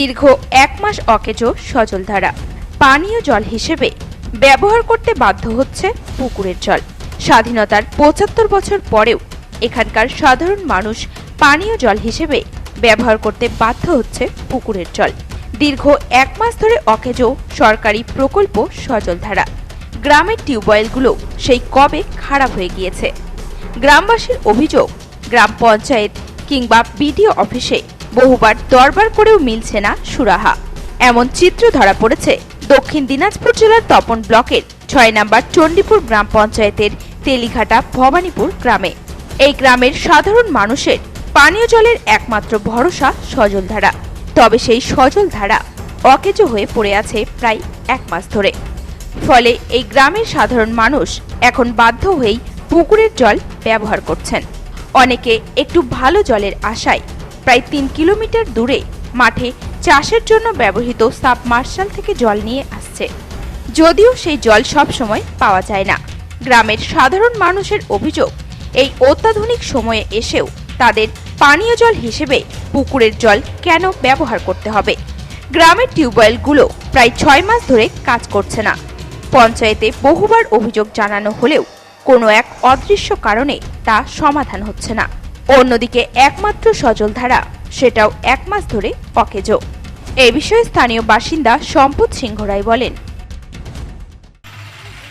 দীর্ঘ এক মাস অকেজো সজলধারা পানীয় জল হিসেবে ব্যবহার করতে বাধ্য হচ্ছে পুকুরের জল। স্বাধীনতার পঁচাত্তর বছর পরেও এখানকার সাধারণ মানুষ পানীয় জল হিসেবে ব্যবহার করতে বাধ্য হচ্ছে পুকুরের জল। দীর্ঘ এক মাস ধরে অকেজো সরকারি প্রকল্প সজলধারা গ্রামের টিউবওয়েলগুলো সেই কবে খারাপ হয়ে গিয়েছে। গ্রামবাসীর অভিযোগ, গ্রাম পঞ্চায়েত কিংবা বিডিও অফিসে বহুবার দরবার করেও মিলছে না সুরাহা। এমন চিত্র ধরা পড়েছে দক্ষিণ দিনাজপুর জেলার তপন ব্লকের ছয় নম্বর চণ্ডীপুর গ্রাম পঞ্চায়েতের তেলিঘাটা ভবানীপুর গ্রামে। এই গ্রামের সাধারণ মানুষের পানীয় জলের একমাত্র ভরসা সজলধারা তবে সেই সজলধারা অকেজো হয়ে পড়ে আছে প্রায় এক মাস ধরে। ফলে এই গ্রামের সাধারণ মানুষ এখন বাধ্য হয়েই পুকুরের জল ব্যবহার করছেন। অনেকে একটু ভালো জলের আশায় প্রায় তিন কিলোমিটার দূরে মাঠে চাষের জন্য ব্যবহৃত সাবমার্শাল থেকে জল নিয়ে আসছে। যদিও সেই জল সব সময় পাওয়া যায় না। গ্রামের সাধারণ মানুষের অভিযোগ, এই অত্যাধুনিক সময়ে এসেও তাদের পানীয় জল হিসেবে পুকুরের জল কেন ব্যবহার করতে হবে? গ্রামের টিউবওয়েলগুলো প্রায় ছয় মাস ধরে কাজ করছে না। পঞ্চায়েতে বহুবার অভিযোগ জানানো হলেও কোনো এক অদৃশ্য কারণে তা সমাধান হচ্ছে না। অন্যদিকে একমাত্র সজলধারা সেটাও এক মাস ধরে অকেজো। এ বিষয়ে স্থানীয় বাসিন্দা সম্পদ সিংহ রায় বলেন।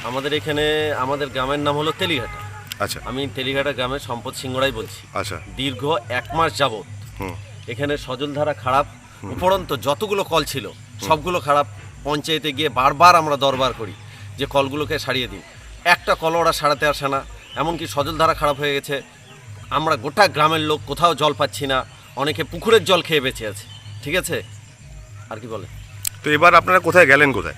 আমাদের এখানে আমাদের গ্রামের নাম হলো তেলিঘাটা। আচ্ছা। আমি তেলিঘাটা গ্রামের সম্পদ সিংহরাই বলছি। আচ্ছা। দীর্ঘ এক মাস যাবত হুম। এখানে সজলধারা খারাপ উপরন্ত যতগুলো কল ছিল সবগুলো খারাপ। পঞ্চায়েতে গিয়ে বারবার আমরা দরবার করি যে কলগুলোকে সারিয়ে দিন। একটা কল ওরা সারাতে আসে না। এমনকি সজলধারা খারাপ হয়ে গেছে আমরা গোটা গ্রামের লোক কোথাও জল পাচ্ছি না অনেকে পুকুরের জল খেয়ে বেঁচে আছে ঠিক আছে? আর কি বলে তো এবার আপনারা কোথায় গেলেন কোথায়?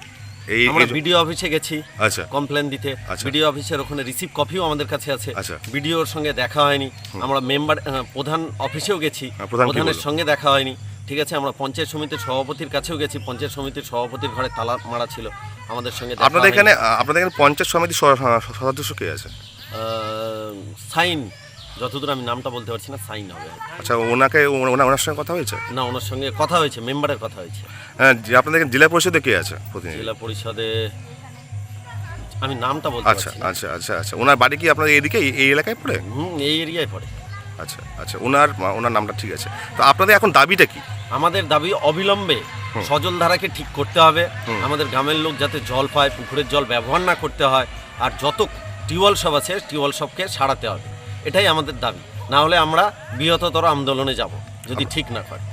এই আমরা বিডিও অফিসে গেছি আচ্ছা। কমপ্লেন দিতে। আচ্ছা। বিডিও অফিসের ওখানে রিসিভ কপিও আমাদের কাছে আছে। আচ্ছা। বিডিওর সঙ্গে দেখা হয়নি। আমরা মেম্বার প্রধান অফিসেও গেছি। হ্যাঁ, প্রধানের সঙ্গে দেখা হয়নি। ঠিক আছে আমরা পঞ্চায়েত সমিতির সভাপতির কাছেও গেছি। পঞ্চায়েত সমিতির সভাপতির ঘরে তালা মারা ছিল। আমাদের সঙ্গে আপনাদের এখানে আপনাদের এখানে পঞ্চায়েত সমিতি সদস্য কে আছে? সাইন। যতদূর আমি নামটা বলতে পারছি না সাইন হবে। আচ্ছা ওনাকে ওনা- ওনার সঙ্গে কথা হয়েছে? না ওনার সঙ্গে কথা হয়েছে মেম্বারের কথা হয়েছে। হ্যাঁ যে আপনাদের এখানে জেলা পরিষদে কে আছে প্রতিনিধি? জেলা পরিষদে আমি নামটা বলতে আচ্ছা পারছি না। আচ্ছা আচ্ছা আচ্ছা। ওনার বাড়ি কি আপনাদের এইদিকে এই- এই এলাকায় পড়ে? হুম এই এরিয়ায় পড়ে। আচ্ছা আচ্ছা ওনার ওনার নামটা ঠিক আছে। তো আপনাদের এখন দাবিটা কি? আমাদের দাবি অবিলম্বে সজল ধারাকে ঠিক করতে হবে। আমাদের গ্রামের লোক যাতে জল পায় পুকুরের জল ব্যবহার না করতে হয় আর যত টিউবওয়েল সব আছে টিউবওয়েল সবকে সারাতে হবে। এটাই আমাদের দাবি। না হলে আমরা বৃহত্তর আন্দোলনে যাব যদি ঠিক না হয়।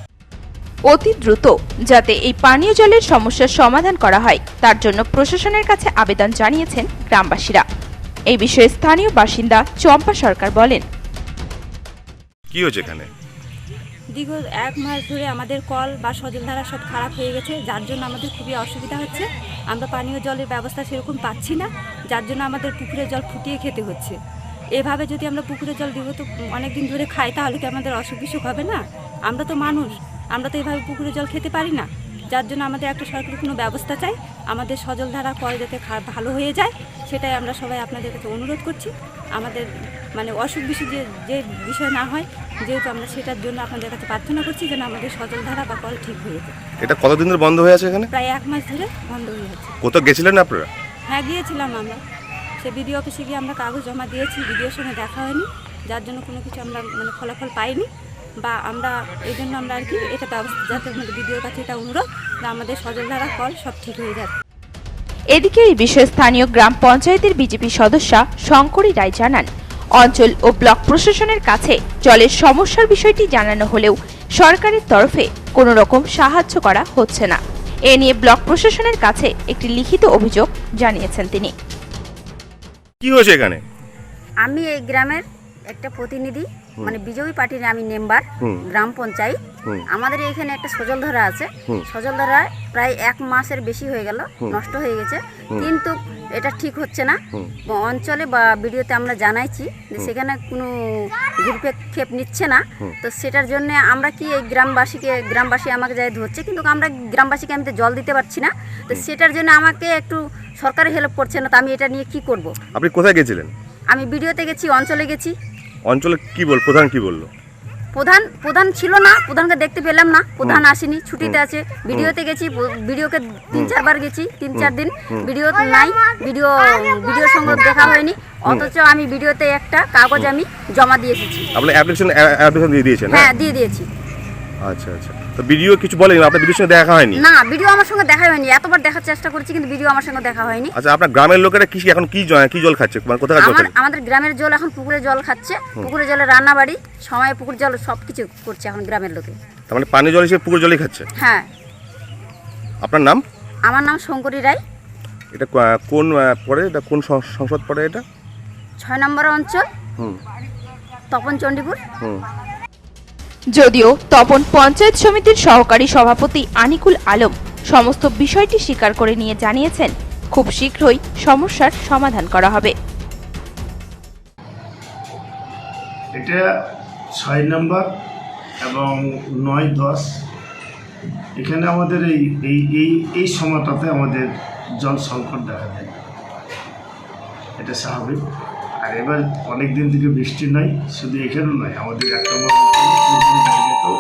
অতি দ্রুত যাতে এই পানীয় জলের সমস্যার সমাধান করা হয় তার জন্য প্রশাসনের কাছে আবেদন জানিয়েছেন গ্রামবাসীরা। এই বিষয়ে স্থানীয় বাসিন্দা চম্পা সরকার বলেন। কি হয়েছে এখানে? দীর্ঘ এক মাস ধরে আমাদের কল বা সজলধারা সব খারাপ হয়ে গেছে যার জন্য আমাদের খুবই অসুবিধা হচ্ছে। আমরা পানীয় জলের ব্যবস্থা সেরকম পাচ্ছি না যার জন্য আমাদের পুকুরের জল ফুটিয়ে খেতে হচ্ছে। এভাবে যদি আমরা পুকুরের জল বিগত অনেক দিন ধরে খাই তাহলে কি আমাদের অসুখ বিসুখ হবে না? আমরা তো মানুষ আমরা তো এভাবে পুকুরের জল খেতে পারি না। যার জন্য আমাদের একটা সরকারি কোনো ব্যবস্থা চাই আমাদের সজলধারা কল যাতে ভালো হয়ে যায় সেটাই আমরা সবাই আপনাদের কাছে অনুরোধ করছি। আমাদের মানে অসুখ বিসুখ যে যে বিষয় না হয় যেহেতু আমরা সেটার জন্য আপনাদের কাছে প্রার্থনা করছি যেন আমাদের সজলধারা বা কল ঠিক হয়ে যায়। এটা কতদিন ধরে বন্ধ হয়ে আছে এখানে? প্রায় এক মাস ধরে বন্ধ হয়ে যাচ্ছে কোথাও গেছিলেন আপনারা? হ্যাঁ গিয়েছিলাম আমরা। সে বিডিও অফিসে গিয়ে আমরা কাগজ জমা দিয়েছি, বিডিওর সঙ্গে দেখা হয়নি, যার জন্য কোনো কিছু আমরা মানে ফলাফল পাইনি বা আমরা এই জন্য আমরা আর কি এটা ব্যবস্থা যাতে আমাদের বিডিওর কাছে এটা অনুরোধ যে আমাদের সজলধারা কল সব ঠিক হয়ে যাবে। এদিকে এই বিষয়ে স্থানীয় গ্রাম পঞ্চায়েতের বিজেপি সদস্যা শঙ্করী রায় জানান, অঞ্চল ও ব্লক প্রশাসনের কাছে জলের সমস্যার বিষয়টি জানানো হলেও সরকারের তরফে কোনো রকম সাহায্য করা হচ্ছে না। এ নিয়ে ব্লক প্রশাসনের কাছে একটি লিখিত অভিযোগ জানিয়েছেন তিনি। কি হয়েছে এখানে? আমি এই গ্রামের একটা প্রতিনিধি। মানে বিজয়ী পার্টির আমি মেম্বার গ্রাম পঞ্চায়েত। আমাদের এখানে একটা সজলধারা আছে। সজলধারা প্রায় এক মাসের বেশি হয়ে গেল নষ্ট হয়ে গেছে। কিন্তু এটা ঠিক হচ্ছে না। অঞ্চলে বা ভিডিওতে আমরা জানাইছি যে সেখানে কোনো ক্ষেপ নিচ্ছে না। তো সেটার জন্য আমরা কি এই গ্রামবাসীকে গ্রামবাসী আমাকে যাই ধরছে? কিন্তু আমরা গ্রামবাসীকে আমি তো জল দিতে পারছি না। তো সেটার জন্য আমাকে একটু সরকারি হেল্প করছে না তো আমি এটা নিয়ে কি করব? আপনি কোথায় গেছিলেন? আমি ভিডিওতে গেছি অঞ্চলে গেছি। অঞ্চলে কি বল প্রধান কি বলল? প্রধান প্রধান ছিল না প্রধানকে দেখতে পেলাম না প্রধান আসেনি ছুটিতে আছে ভিডিওতে গেছি ভিডিওকে তিন চারবার গেছি তিন চার দিন ভিডিও নাই ভিডিও ভিডিওর সঙ্গে দেখা হয়নি অথচ আমি ভিডিওতে একটা কাগজ আমি জমা দিয়ে এসেছি আপনি অ্যাপ্লিকেশন অ্যাপ্লিকেশন দিয়ে দিয়েছেন হ্যাঁ দিয়ে দিয়েছি। আচ্ছা আচ্ছা। তো ভিডিও কিছু বলেনি আপনার ভিডিওর সঙ্গে দেখা হয়নি? না ভিডিও আমার সঙ্গে দেখা হয়নি। এতবার দেখার চেষ্টা করেছি কিন্তু ভিডিও আমার সঙ্গে দেখা হয়নি। আচ্ছা আপনার গ্রামের লোকেরা কি এখন কি জ- কি জল খাচ্ছে? মানে কোথাকার জল আমার খাচ্ছে? আমাদের গ্রামের জল এখন পুকুরে জল খাচ্ছে। পুকুরে জলে রান্না বাড়ি সময় পুকুর জল সব কিছু করছে এখন গ্রামের লোকে। তার মানে পানীয় জল হিসেবে পুকুর জলই খাচ্ছে? হ্যাঁ। আপনার নাম? আমার নাম শঙ্করী রায়। এটা ক- কোন আহ, পড়ে এটা কোন সং- সংসদ পড়ে এটা? ছয় নম্বর অঞ্চল। হুম। তপন চণ্ডীপুর। হুম। যদিও তপন পঞ্চায়েত সমিতির সহকারী সভাপতি আনিকুল আলম সমস্ত বিষয়টি স্বীকার করে নিয়ে জানিয়েছেন, খুব শীঘ্রই সমস্যার সমাধান করা হবে। এটা ছয় নম্বর এবং নয় দশ। এখানে আমাদের এই এই এই এই সময়টাতে আমাদের জল সংকট দেখা দেয়। এটা স্বাভাবিক। আর এবার অনেক দিন থেকে বৃষ্টি নয় শুধু এখানে নয় আমাদের একটা জায়গাতেও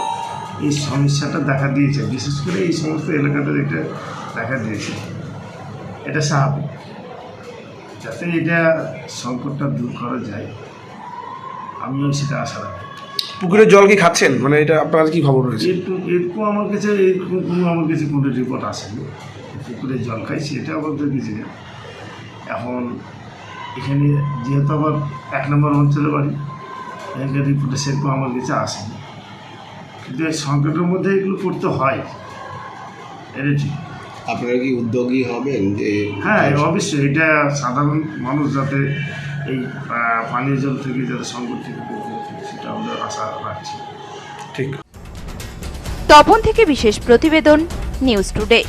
এই সমস্যাটা দেখা দিয়েছে। বিশেষ করে এই সমস্ত এলাকাতে এটা দেখা দিয়েছে। এটা স্বাভাবিক। যাতে এটা সংকটটা দূর করা যায় আমিও সেটা আশা রাখি। পুকুরের জল কি খাচ্ছেন? মানে এটা আপনার কি খবর রয়েছে? এরকম এরকম আমার কাছে এরকম কোনো আমার কাছে কোনো রিপোর্ট আসেনি। পুকুরের জল খাইছি এটা আমাদের কিছু না। এখন এখানে যেহেতু আমার এক নম্বর অঞ্চলে বাড়ি এখানকার রিপোর্টে সেরকম আমার কাছে আসেনি। কিন্তু এই সংকটের মধ্যে এগুলো করতে হয়। এটা ঠিক। আপনারা কি উদ্যোগী হবেন যে হ্যাঁ অবশ্যই এটা সাধারণ মানুষ যাতে এই পানীয় জল থেকে যাতে সংকট থেকে সেটা আমরা আশা রাখছি। ঠিক। তপন থেকে বিশেষ প্রতিবেদন নিউজ টুডে